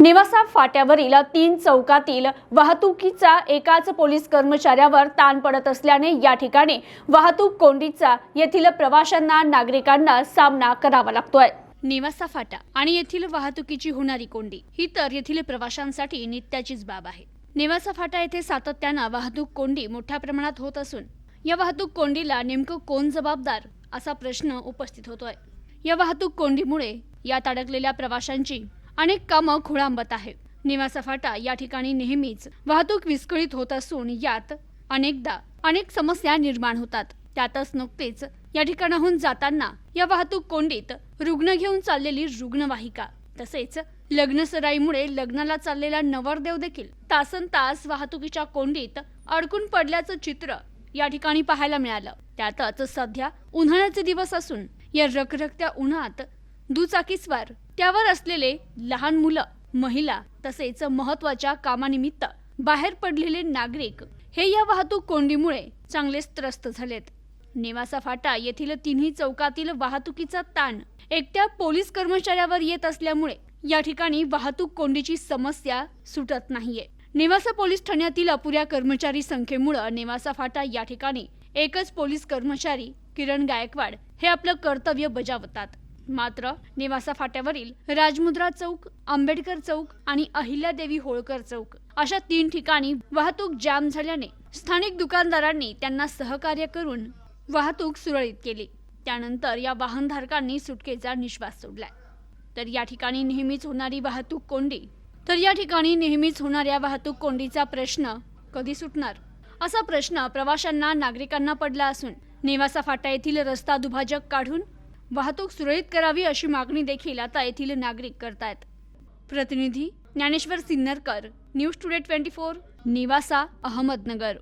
निवासा फाट्यावरील तीन चौकातील वाहतुकीचा एकाच पोलीस कर्मचाऱ्यावर ताण पडत असल्याने या ठिकाणी वाहतूक कोंडीचा येथील प्रवाशांना नागरिकांना सामना करावा लागतोय. निवासा फाटा आणि येथील वाहतुकीची होणारी कोंडी ही तर येथील प्रवाशांसाठी नित्याचीच बाब आहे. निवासा फाटा येथे सातत्यानं वाहतूक कोंडी मोठ्या प्रमाणात होत असून या वाहतूक कोंडीला नेमकं कोण जबाबदार असा प्रश्न उपस्थित होतोय. या वाहतूक कोंडीमुळे यात अडकलेल्या प्रवाशांची अनेक कामं खुळांबत आहे निवासा फाटा या ठिकाणी नेहमीच वाहतूक विस्कळीत होत असून यात अनेकदा अनेक समस्या निर्माण होतात. त्यातच नुकतेच या ठिकाणाहून जाताना या वाहतूक कोंडीत रुग्ण घेऊन चाललेली रुग्णवाहिका तसेच लग्नसराईमुळे लग्नाला चाललेला नवरदेव देखील तासन तास वाहतुकीच्या कोंडीत अडकून पडल्याचं चित्र या ठिकाणी पाहायला मिळालं. त्यातच सध्या उन्हाळ्याचे दिवस असून या रखरखत्या उन्हात दुचाकीस्वार त्यावर असलेले लहान मुलं महिला तसेच महत्त्वाच्या कामानिमित्त बाहेर पडलेले नागरिक हे या वाहतूक कोंडीमुळे चांगलेच त्रस्त झालेत. नेवासा फाटा येथील तिन्ही चौकातील वाहतुकीचा ताण एकट्या पोलीस कर्मचाऱ्यावर येत असल्यामुळे या ठिकाणी वाहतूक कोंडीची समस्या सुटत नाहीये. नेवासा पोलीस ठाण्यातील अपुऱ्या कर्मचारी संख्येमुळे नेवासा फाटा या ठिकाणी एकच पोलीस कर्मचारी किरण गायकवाड हे आपलं कर्तव्य बजावतात. मात्र निवासा फाट्यावरील राजमुद्रा चौक आंबेडकर चौक आणि अहिल्यादेवी होळकर चौक अशा तीन ठिकाणी वाहतूक जाम झाल्याने स्थानिक दुकानदारांनी त्यांना सहकार्य करून वाहतूक सुरळीत केली. त्यानंतर या वाहनधारकांनी सुटकेचा निश्वास सोडलाय. तर या ठिकाणी नेहमीच होणारी वाहतूक कोंडी तर या ठिकाणी नेहमीच होणाऱ्या वाहतूक कोंडीचा प्रश्न कधी सुटणार? असा प्रश्न प्रवाशांना नागरिकांना पडला असून नेवासा फाटा येथील रस्ता दुभाजक काढून वाहतूक सुरळीत करावी अशी मागणी देखील आता येथील नागरिक करतायत. प्रतिनिधी Dnyaneshwar Sinnarkar news today twenty four निवासा Ahmednagar.